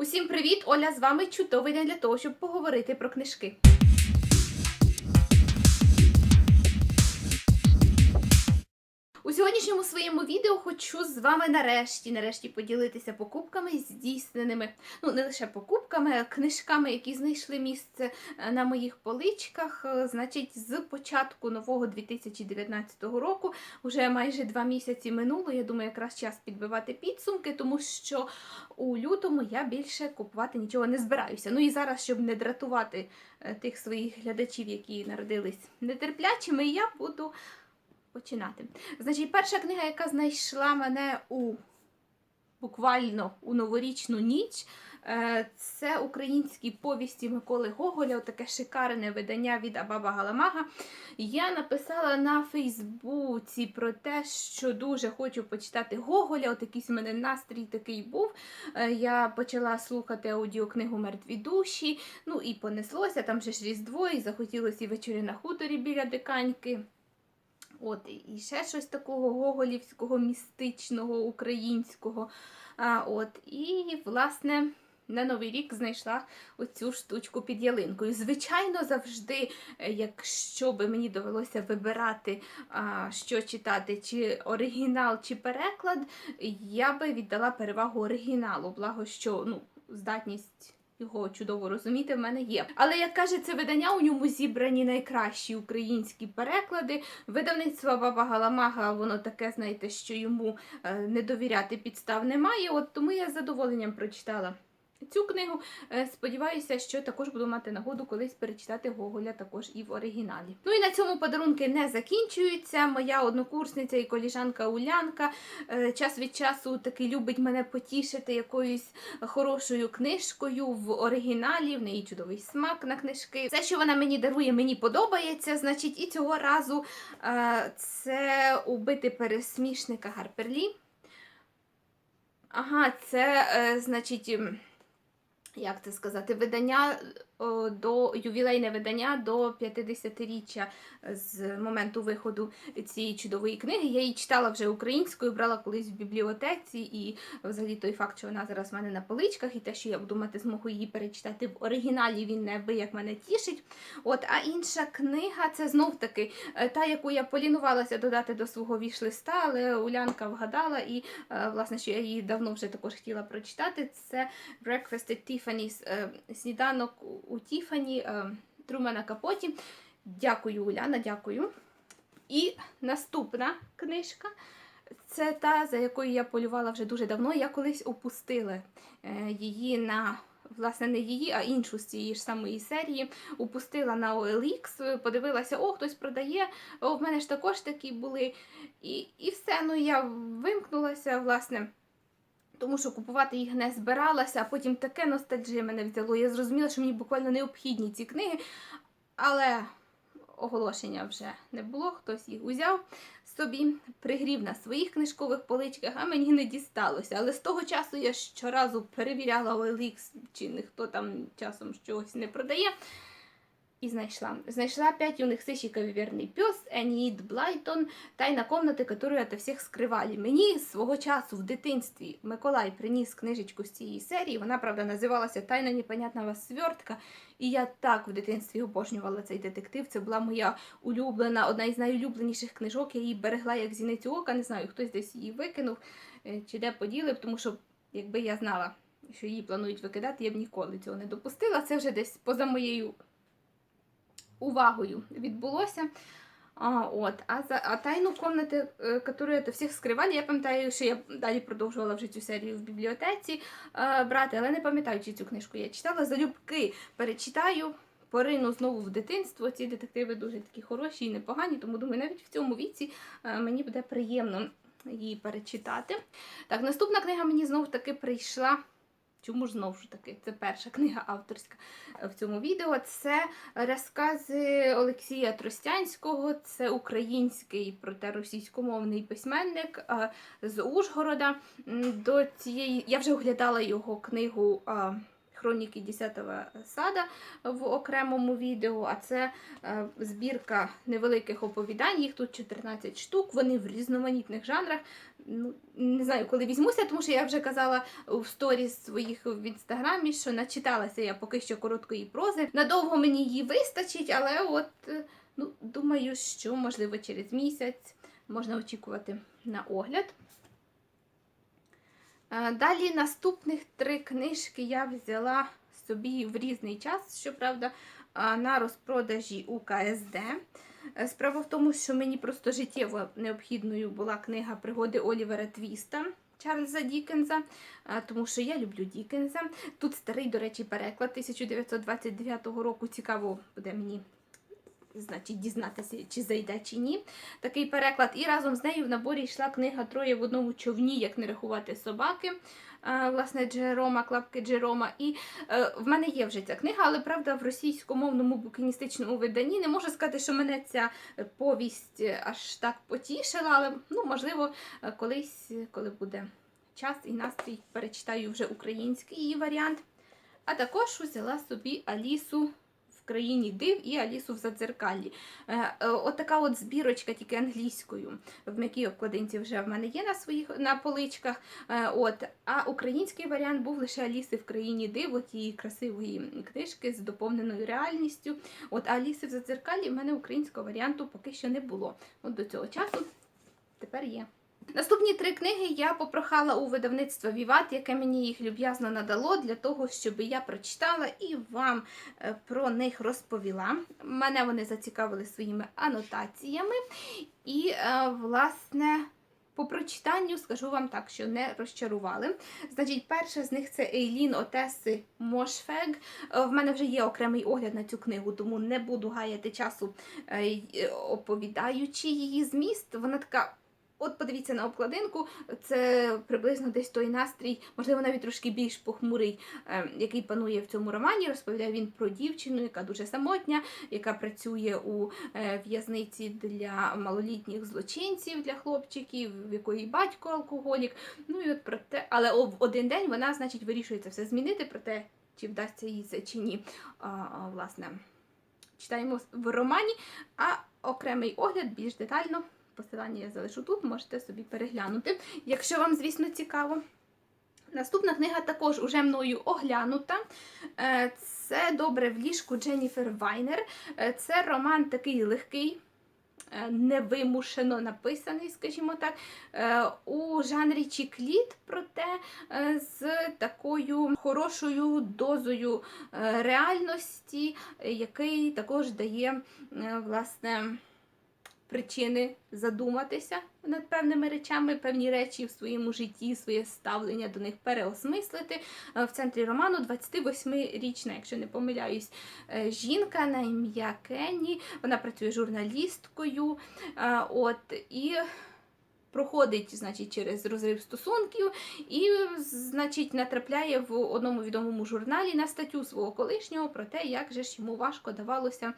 Усім привіт! Оля з вами чудовий день для того, щоб поговорити про книжки. Сьогоднішньому своєму відео хочу з вами нарешті, нарешті поділитися покупками здійсненими. Ну, не лише покупками, а книжками, які знайшли місце е, на моїх поличках. Е, Значить, з початку нового 2019 року, вже майже два місяці минуло. Я думаю, якраз час підбивати підсумки, тому що у лютому я більше купувати нічого не збираюся. Ну і зараз, щоб не дратувати е, тих своїх глядачів, які народились нетерплячими, я буду починати. Значить, перша книга, яка знайшла мене у буквально у новорічну ніч. е, Це українські повісті Миколи Гоголя, таке шикарне видання від Абаба Галамага. Я написала на Фейсбуці про те, що дуже хочу почитати Гоголя. От якийсь у мене настрій такий був. Е, Я почала слухати аудіокнигу Мертві душі. Ну і понеслося, там же ж Різдво, і захотілося і вечори на хуторі біля диканьки. От, і ще щось такого гоголівського, містичного, українського. А, от, і, власне, на Новий рік знайшла оцю штучку під ялинкою. Звичайно, завжди, е, якщо би мені довелося вибирати, що читати, чи оригінал, чи переклад, я би віддала перевагу оригіналу. Благо, що ну, здатність. Його чудово розуміти в мене є. Але як каже це видання, у ньому зібрані найкращі українські переклади. Видавництво Баба Галамага, воно таке, знаєте, що йому е, не довіряти підстав немає. От тому я з задоволенням прочитала. Цю книгу Е, сподіваюся, що також буду мати нагоду колись перечитати Гоголя також і в оригіналі. Ну і на цьому подарунки не закінчуються. Моя однокурсниця і коліжанка Улянка е, час від часу таки любить мене потішити якоюсь хорошою книжкою в оригіналі. В неї чудовий смак на книжки. Все, що вона мені дарує, мені подобається. Значить, і цього разу е, це убити пересмішника Гарперлі. Ага, це, значить. Як це сказати, видання до ювілейне видання до 50-річчя з моменту виходу цієї чудової книги. Я її читала вже українською, брала колись в бібліотеці, і взагалі той факт, що вона зараз в мене на поличках, і те, що я буду мати змогу її перечитати в оригіналі, він неабияк мене тішить. От, а інша книга це знов таки е, та, яку я полінувалася додати до свого віш-листа, але Улянка вгадала, і е, власне, що я її давно вже також хотіла прочитати. Це Breakfast at Tiffany's, е, сніданок у Тіфані е, Трумана Капоті. Дякую, Уляна, дякую. І наступна книжка. Це та, за якою я полювала вже дуже давно. Я колись опустила е, її на. Власне, не її, а іншу з цієї ж самої серії. Упустила на OLX, подивилася, о, хтось продає, о, в мене ж також такі були. І, і все. Ну, я вимкнулася, власне. Тому що купувати їх не збиралася, а потім таке ностальджія мене взяло. Я зрозуміла, що мені буквально необхідні ці книги, але оголошення вже не було, хтось їх узяв собі, пригрів на своїх книжкових поличках, а мені не дісталося. Але з того часу я щоразу перевіряла OLX, чи ніхто там часом чогось не продає І знайшла. Знайшла пять юных сыщиков и верный пес, Энid Блайтон, тайна комнати, которую ото всіх скривали. Мені свого часу в дитинстві Миколай приніс книжечку з цієї серії. Вона, правда, називалася Тайна непонятного свертка. І я так в дитинстві обожнювала цей детектив. Це була моя улюблена, одна із найулюбленіших книжок. Я її берегла як зіницю ока. Не знаю, хтось десь її викинув е, чи де поділив, тому що якби я знала, що її планують викидати, я б ніколи цього не допустила. Це вже десь поза моєю увагою відбулося. А, от, а, за, а тайну комнати, е, которую это всіх скривали, я пам'ятаю, що я далі продовжувала вже цю серію в бібліотеці е, брати, але не пам'ятаю, чи цю книжку я читала. Залюбки перечитаю, порину знову в дитинство. Ці детективи дуже такі хороші і непогані, тому думаю, навіть в цьому віці е, мені буде приємно її перечитати. Так, наступна книга мені знов таки прийшла. Чому ж знову ж таки? Це перша книга авторська е, в цьому відео. Це розкази Олексія Тростянського, це український проте російськомовний письменник е, з Ужгорода. До цієї я вже оглядала його книгу. Хроніки 10-го сада в окремому відео, а це е, збірка невеликих оповідань. Їх тут 14 штук. Вони в різноманітних жанрах. Ну, не знаю, коли візьмуся, тому що я вже казала в сторіс своїх в інстаграмі, що начиталася я поки що короткої прози. Надовго мені її вистачить, але от е, ну, думаю, що можливо через місяць можна очікувати на огляд. Е, Далі наступних три книжки я взяла собі в різний час, щоправда, е, на розпродажі у КСД. Е, Справа в тому, що мені просто життєво необхідною була книга пригоди Олівера Твіста. Чарльза Дікенса, е, тому що я люблю Дікенса. Тут старий, до речі, переклад 1929 року. Цікаво буде мені значить, дізнатися, чи зайде, чи ні. Такий переклад. І разом з нею в наборі йшла книга Троє в одному човні, як не рахувати собаки. Власне, Джерома, клапки Джерома. І е, в мене є вже ця книга, але правда в російськомовному букіністичному виданні не можу сказати, що мене ця повість е, аж так потішила, але ну, можливо, е, колись, коли буде час і настрій, перечитаю вже український її варіант. А також взяла собі Алісу країні див і Алісу в Задзеркаллі. Е, е, От збірочка, тільки англійською. В м'якій обкладинці вже в мене є на своїх на поличках. Е, От, а український варіант був лише Аліси в країні див, от красивої книжки з доповненою реальністю. От Аліси в Задзеркаллі в мене українського варіанту поки що не було. От до цього часу тепер є. Наступні три книги я попрохала у видавництво Віват, яке мені їх люб'язно надало для того, щоб я прочитала і вам е, про них розповіла. Мене вони зацікавили своїми анотаціями. І, е, власне, по прочитанню скажу вам так, що не розчарували. Значить, перша з них це Ейлін Отеси Мошфег. Е, В мене вже є окремий огляд на цю книгу, тому не буду гаяти часу, оповідаючи її зміст. Вона така. От подивіться на обкладинку, це приблизно десь той настрій, можливо, навіть трошки більш похмурий, е, який панує в цьому романі. Розповідає він про дівчину, яка дуже самотня, яка працює у е, в'язниці для малолітніх злочинців, для хлопчиків, в якої батько алкоголік. Ну і от про те, але в один день вона, значить, вирішує це все змінити, про те, чи вдасться їй це чи ні. А, власне, читаємо в романі, а окремий огляд більш детально. Посилання я залишу тут, можете собі переглянути, якщо вам, звісно, цікаво. Наступна книга також уже мною оглянута. Е, Це Добре в ліжку Дженніфер Вайнер. Е, Це роман такий легкий, е, невимушено написаний, скажімо так, у жанрі чікліт, проте з такою хорошою дозою реальності, який також дає власне причини задуматися над певними речами, певні речі в своєму житті, своє ставлення до них переосмислити. Е, В центрі роману 28-річна, якщо не помиляюсь, е, жінка на ім'я Кенні. Вона працює журналісткою. е, От і. Проходить, значить, через розрив стосунків і, значить, натрапляє в одному відомому журналі на статтю свого колишнього про те, як же ж йому важко давалося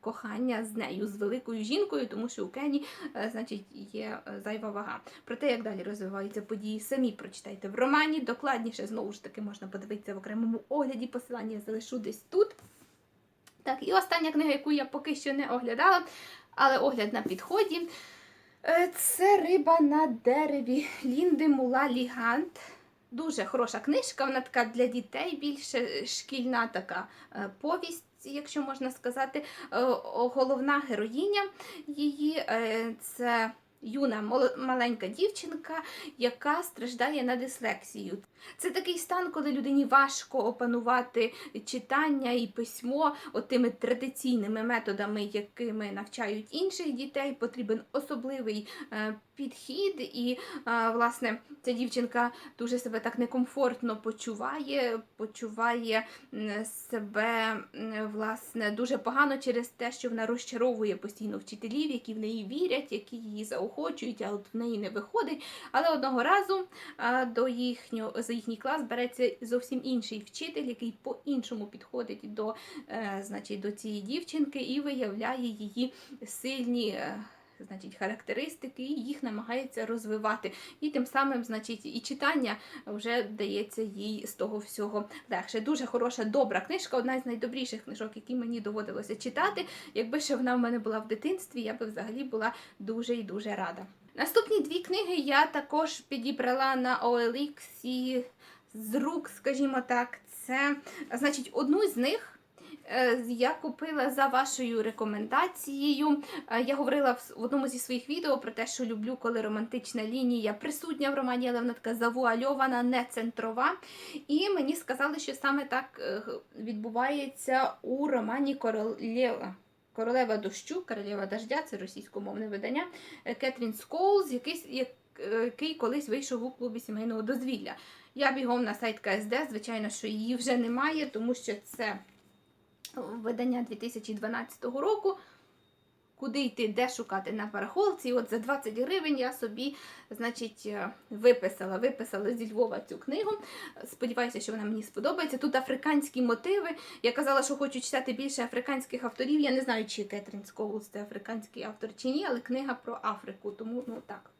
кохання з нею, з великою жінкою, тому що у Кені, е, значить, є е, зайва вага. Про те, як далі розвиваються події, самі прочитайте в романі. Докладніше знову ж таки можна подивитися в окремому огляді. Посилання залишу десь тут. Так, і остання книга, яку я поки що не оглядала, але огляд на підході. Е, Це риба на дереві Лінди Мула Лігант. Дуже хороша книжка, вона така для дітей більше шкільна така е, повість, якщо можна сказати. Е, Головна героїня її це юна маленька дівчинка, яка страждає на дислексію. Це такий стан, коли людині важко опанувати читання і письмо от тими традиційними методами, якими навчають інших дітей. Потрібен особливий е, підхід, і е, власне ця дівчинка дуже себе так некомфортно почуває, почуває себе власне дуже погано через те, що вона розчаровує постійно вчителів, які в неї вірять, які її заохочують, а от в неї не виходить. Але одного разу до їхнього за їхній клас береться зовсім інший вчитель, який по-іншому підходить до, е, значить, до цієї дівчинки і виявляє її сильні. Значить, характеристики, і їх намагається розвивати. І тим самим, значить, і читання вже дається їй з того всього легше. Дуже хороша, добра книжка, одна з найдобріших книжок, які мені доводилося читати. Якби ще вона в мене була в дитинстві, я би взагалі була дуже і дуже рада. Наступні дві книги я також підібрала на OLX і з рук, скажімо так. Це, значить, одну з них я купила за вашою рекомендацією. Е, Я говорила в одному зі своїх відео про те, що люблю, коли романтична лінія присутня в романі, але вона така завуальована, не центрова. І мені сказали, що саме так е, відбувається у романі Королева. Королева дощу, королева дождя, це російськомовне видання е, Кетрін Скоулз, який, е, який колись вийшов у клубі сімейного дозвілля. Я бігом на сайт КСД, звичайно, що її вже немає, тому що це видання 2012 року. Куди йти, де шукати на барахолці. От за 20 гривень я собі, значить, е, виписала, виписала зі Львова цю книгу. Сподіваюся, що вона мені сподобається. Тут африканські мотиви. Я казала, що хочу читати більше африканських авторів. Я не знаю, чи Кетрін Скоулс це африканський автор чи ні, але книга про Африку, тому ну так.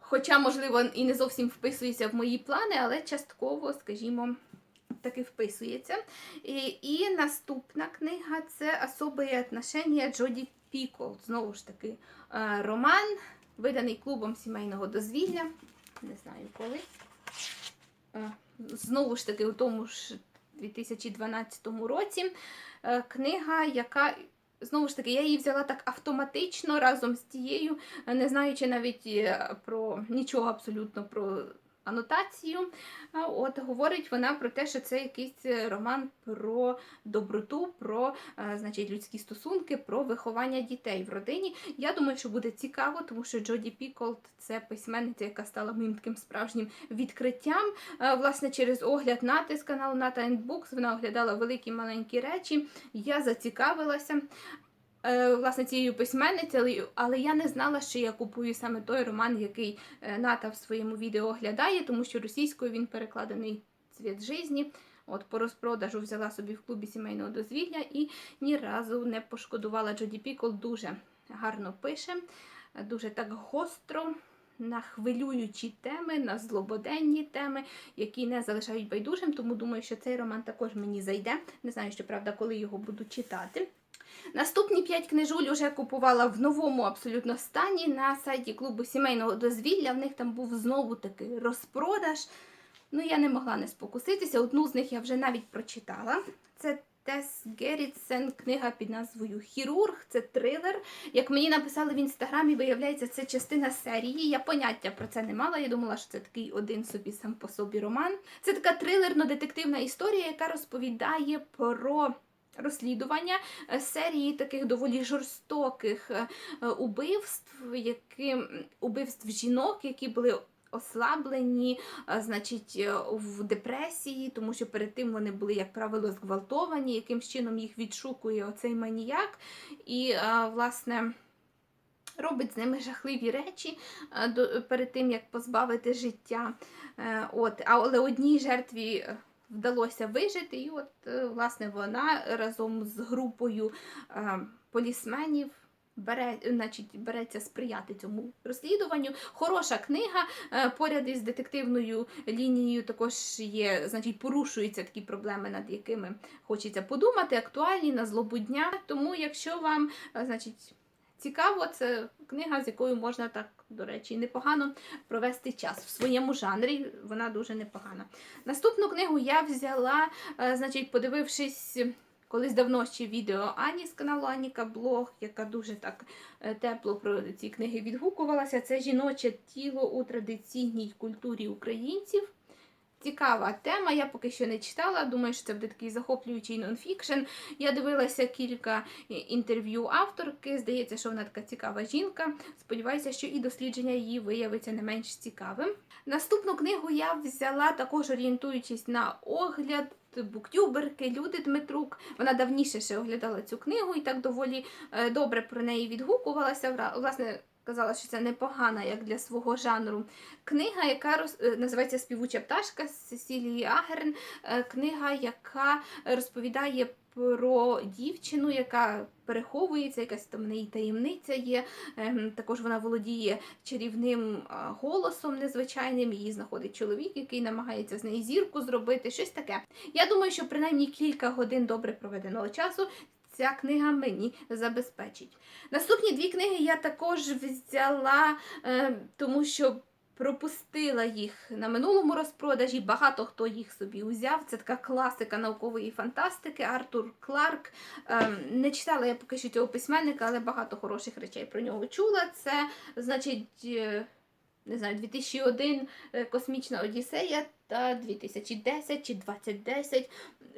Хоча, можливо, і не зовсім вписується в мої плани, але частково, скажімо, таки вписується. І, і наступна книга це особые отношення Джоді Пікол. Знову ж таки, е, роман, виданий клубом сімейного дозвілля. Не знаю коли. Е, Знову ж таки, у тому ж 2012 році. Е, Книга, яка. Знову ж таки, я її взяла так автоматично разом з тією, не знаючи навіть про нічого абсолютно про анотацію. От говорить вона про те, що це якийсь е, роман про доброту, про е, значить, людські стосунки, про виховання дітей в родині. Я думаю, що буде цікаво, тому що Джоді Піколд це письменниця, яка стала моїм таким справжнім відкриттям. Е, Власне, через огляд Нати з каналу Ната Books вона оглядала великі маленькі речі. Я зацікавилася. Е, Власне, цією письменницею, але- я не знала, що я купую саме той роман, який е, Ната в своєму відео оглядає, тому що російською він перекладений цвіт житті. От по розпродажу взяла собі в клубі сімейного дозвілля і ні разу не пошкодувала Джоді Пікол. Дуже гарно пише, дуже так гостро. На хвилюючі теми, на злободенні теми, які не залишають байдужим, тому думаю, що цей роман також мені зайде. Не знаю, що правда, коли його буду читати. Наступні п'ять книжуль уже купувала в новому абсолютно стані на сайті клубу сімейного дозвілля. В них там був знову таки розпродаж. Ну, я не могла не спокуситися. Одну з них я вже навіть прочитала. Це Тес Геррітсен, книга під назвою Хірург. Це трилер. Як мені написали в інстаграмі, виявляється, це частина серії. Я поняття про це не мала. Я думала, що це такий один собі сам по собі роман. Це така трилерно-детективна історія, яка розповідає про. Розслідування е, серії таких доволі жорстоких е, е, убивств, які убивств жінок, які були ослаблені, значить, в депресії, тому що перед тим вони були, як правило, зґвалтовані, яким чином їх відшукує оцей маніяк. І, власне. Робить з ними жахливі речі перед тим, як позбавити життя. От, але одній жертві вдалося вижити, і от, е, власне, вона разом з групою е, полісменів бере, значить, береться сприяти цьому розслідуванню. Хороша книга. е, Поряд із детективною лінією також є, значить, порушуються такі проблеми, над якими хочеться подумати, актуальні на злобу дня. Тому, якщо вам, значить, цікаво, це книга, з якою можна так, до речі, непогано провести час в своєму жанрі. Вона дуже непогана. Наступну книгу я взяла, е, значить, подивившись. Колись давно ще відео Ані з каналу Аніка Блог, яка дуже так е, тепло про ці книги відгукувалася. Це жіноче тіло у традиційній культурі українців. Цікава тема, я поки що не читала. Думаю, що це буде такий захоплюючий нонфікшн. Я дивилася кілька е, інтерв'ю авторки. Здається, що вона така цікава жінка. Сподіваюся, що і дослідження її виявиться не менш цікавим. Наступну книгу я взяла також орієнтуючись на огляд. Буктюберки Люди Дмитрук. Вона давніше ще оглядала цю книгу і так доволі е, добре про неї відгукувалася. Власне, казала, що це непогана, як для свого жанру. Книга, яка роз... е, називається Співуча пташка Сесілії Агерн. Е, Книга, яка розповідає про дівчину, яка переховується, якась там в неї таємниця є. Ем, Також вона володіє чарівним голосом незвичайним. Її знаходить чоловік, який намагається з неї зірку зробити, щось таке. Я думаю, що принаймні кілька годин добре проведеного часу. Ця книга мені забезпечить. Наступні дві книги я також взяла, е, тому що пропустила їх на минулому розпродажі. Багато хто їх собі узяв. Це така класика наукової фантастики. Артур Кларк. Е, не читала я поки що цього письменника, але багато хороших речей про нього чула. Це, значить, е, не знаю, 2001 е, Космічна Одіссея та 2010 чи 2010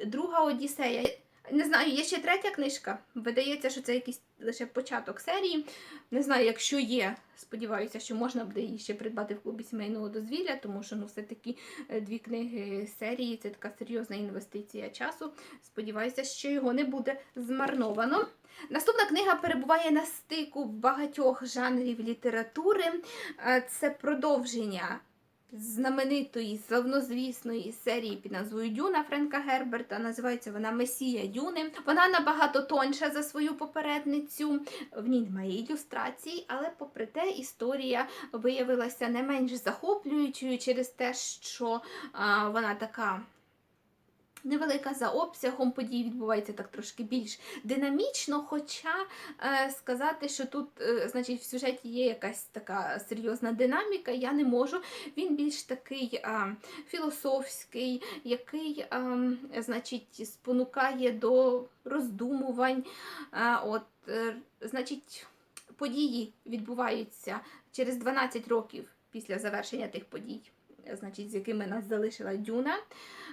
Друга Одіссея. Не знаю, є ще третя книжка. Видається, що це якийсь лише початок серії. Не знаю, якщо є, сподіваюся, що можна буде її ще придбати в клубі сімейного дозвілля, тому що ну, все-таки е, дві книги серії це така серйозна інвестиція часу. Сподіваюся, що його не буде змарновано. Наступна книга перебуває на стику багатьох жанрів літератури. Е, Це продовження знаменитої славнозвісної серії під назвою Дюна Френка Герберта. Називається вона Месія Дюни. Вона набагато тонша за свою попередницю. В ній немає ілюстрацій, але попри те, історія виявилася не менш захоплюючою через те, що а, вона така. Невелика за обсягом подій відбувається так трошки більш динамічно, хоча е, сказати, що тут, е, значить, в сюжеті є якась така серйозна динаміка, я не можу. Він більш такий е, філософський, який, е, значить, спонукає до роздумувань. Е, от, е, значить, події відбуваються через 12 років після завершення тих подій, е, значить, з якими нас залишила Дюна.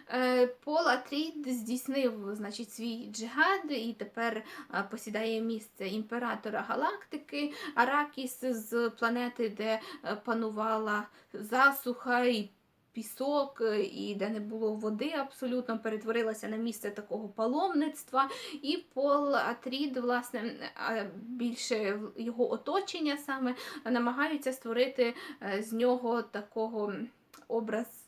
Е, Пол Атрід здійснив значить, свій джихад і тепер е, посідає місце імператора галактики Аракіс з планети, де е, панувала засуха і пісок, і де не було води абсолютно, перетворилася на місце такого паломництва. І Пол Атрід, власне, більше його оточення саме намагаються створити з нього такого образ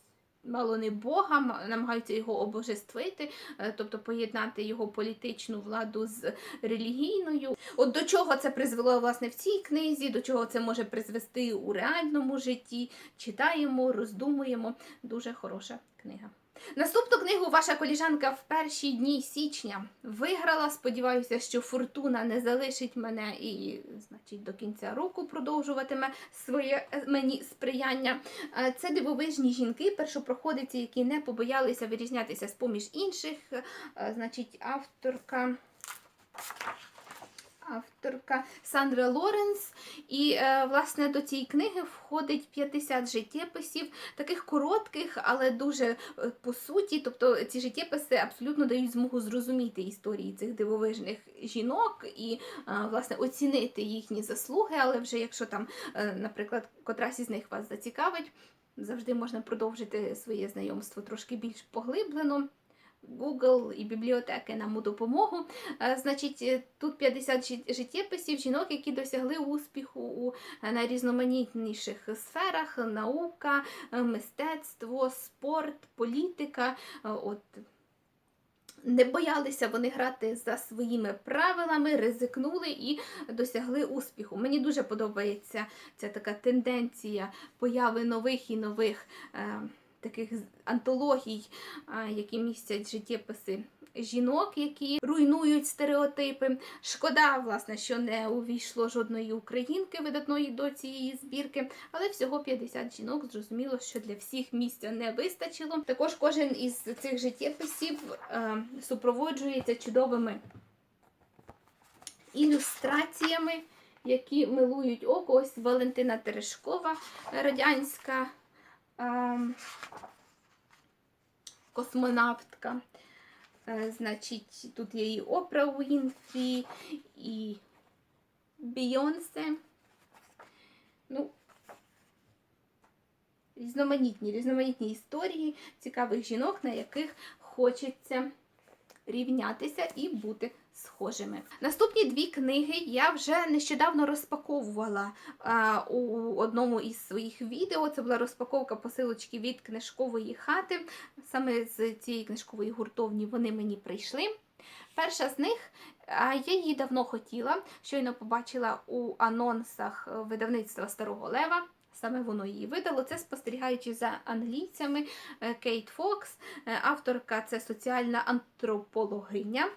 мало не Бога, намагаються його обожествити, е, тобто поєднати його політичну владу з релігійною. От до чого це призвело власне в цій книзі, до чого це може призвести у реальному житті. Читаємо, роздумуємо. Дуже хороша книга. Наступну книгу ваша коліжанка в перші дні січня виграла. Сподіваюся, що фортуна не залишить мене і, значить, до кінця року продовжуватиме своє е, мені сприяння. Е, Це дивовижні жінки, першопроходиці, які не побоялися вирізнятися з поміж інших. Е, Значить, авторка. Авторка Сандра Лоренс, і е, власне до цієї книги входить 50 життєписів, таких коротких, але дуже е, по суті. Тобто ці життєписи абсолютно дають змогу зрозуміти історії цих дивовижних жінок і е, власне оцінити їхні заслуги. Але вже якщо там, наприклад, котрась із них вас зацікавить, завжди можна продовжити своє знайомство трошки більш поглиблено. Google і бібліотеки нам у допомогу. Е, Значить, е, тут 50 життєписів жінок, які досягли успіху у е, найрізноманітніших сферах: наука, мистецтво, спорт, політика. От не боялися вони грати за своїми правилами, ризикнули і досягли успіху. Мені дуже подобається ця така тенденція появи нових і нових е, таких антологій, які містять життєписи жінок, які руйнують стереотипи. Шкода, власне, що не увійшло жодної українки видатної до цієї збірки, але всього 50 жінок. Зрозуміло, що для всіх місця не вистачило. Також кожен із цих життєписів супроводжується чудовими ілюстраціями, які милують око. Ось Валентина Терешкова, радянська космонавтка. Е, Значить, тут є і Опра Уінфрі, і Бійонсе. Ну, різноманітні, різноманітні історії цікавих жінок, на яких хочеться рівнятися і бути схожими. Наступні дві книги я вже нещодавно розпаковувала а, у одному із своїх відео. Це була розпаковка посилочки від книжкової хати. Саме з цієї книжкової гуртовні вони мені прийшли. Перша з них, я її давно хотіла, щойно побачила у анонсах видавництва Старого Лева. Саме воно її видало. Це спостерігаючи за англійцями е, Кейт Фокс. Е, Авторка це соціальна антропологиня.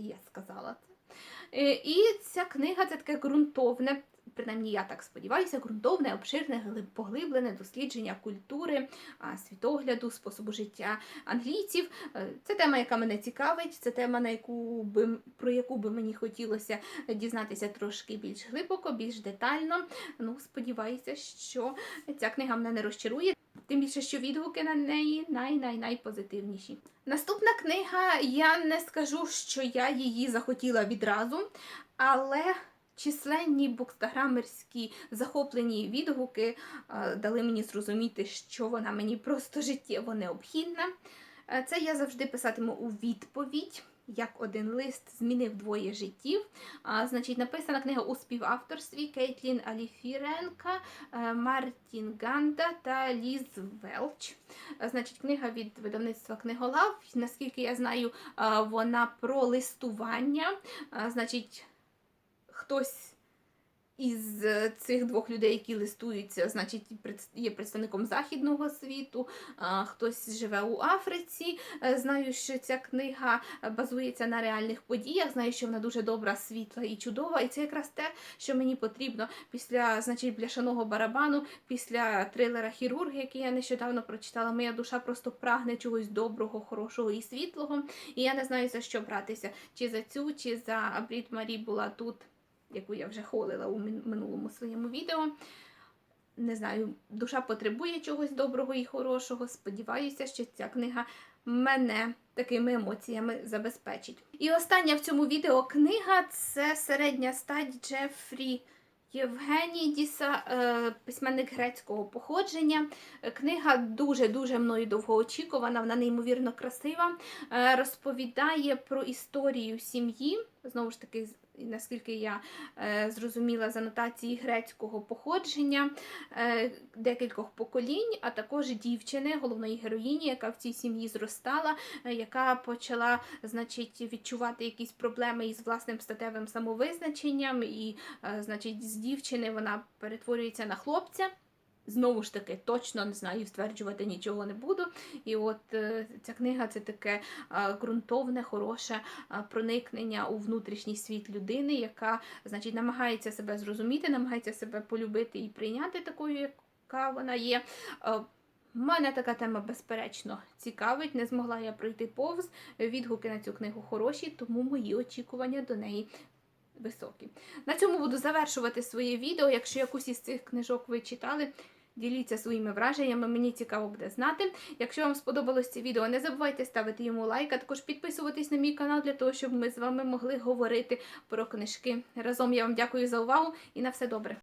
І я сказала це. Е, І ця книга це таке ґрунтовне, принаймні я так сподіваюся, ґрунтовне, обширне, поглиблене дослідження культури, світогляду, способу життя англійців. Е, Це тема, яка мене цікавить, це тема, на яку би, про яку би мені хотілося дізнатися трошки більш глибоко, більш детально. Ну, сподіваюся, що ця книга мене не розчарує. Тим більше, що відгуки на неї най-най-найпозитивніші. Наступна книга, я не скажу, що я її захотіла відразу, але численні букстаграмерські захоплені відгуки е, дали мені зрозуміти, що вона мені просто життєво необхідна. Е, Це я завжди писатиму у відповідь. Як один лист змінив двоє життів. А, значить, написана книга у співавторстві Кейтлін Аліфіренка, е, Мартін Ганда та Ліз Велч. А, Значить, книга від видавництва Книголав. Наскільки я знаю, а, вона про листування. А, Значить, хтось із е, цих двох людей, які листуються, значить, є представником західного світу, хтось живе у Африці. Е, Знаю, що ця книга базується на реальних подіях. Знаю, що вона дуже добра, світла і чудова. І це якраз те, що мені потрібно після значить, бляшаного барабану, після трилера Хірург, який я нещодавно прочитала. Моя душа просто прагне чогось доброго, хорошого і світлого. І я не знаю за що братися: чи за цю, чи за Брід Марі була тут, яку я вже холила у минулому своєму відео. Не знаю, душа потребує чогось доброго і хорошого. Сподіваюся, що ця книга мене такими емоціями забезпечить. І остання в цьому відео книга це середня стать Джефрі Євгенідіса, е, письменник грецького походження. Книга дуже-дуже мною довгоочікувана, вона неймовірно красива. Е, Розповідає про історію сім'ї. Знову ж таки, наскільки я е, зрозуміла з анотації грецького походження, е, декількох поколінь, а також дівчини, головної героїні, яка в цій сім'ї зростала, е, яка почала значить, відчувати якісь проблеми із власним статевим самовизначенням, і е, значить, з дівчини вона перетворюється на хлопця. Знову ж таки, точно не знаю, стверджувати нічого не буду. І от е, ця книга це таке е, ґрунтовне, хороше е, проникнення у внутрішній світ людини, яка значить, намагається себе зрозуміти, намагається себе полюбити і прийняти такою, яка вона є. Мене така тема, безперечно, цікавить. Не змогла я пройти повз. Відгуки на цю книгу хороші, тому мої очікування до неї високі. На цьому буду завершувати своє відео. Якщо якусь із цих книжок ви читали, діліться своїми враженнями, мені цікаво буде знати. Якщо вам сподобалось це відео, не забувайте ставити йому лайк, а також підписуватись на мій канал для того, щоб ми з вами могли говорити про книжки. Разом я вам дякую за увагу і на все добре.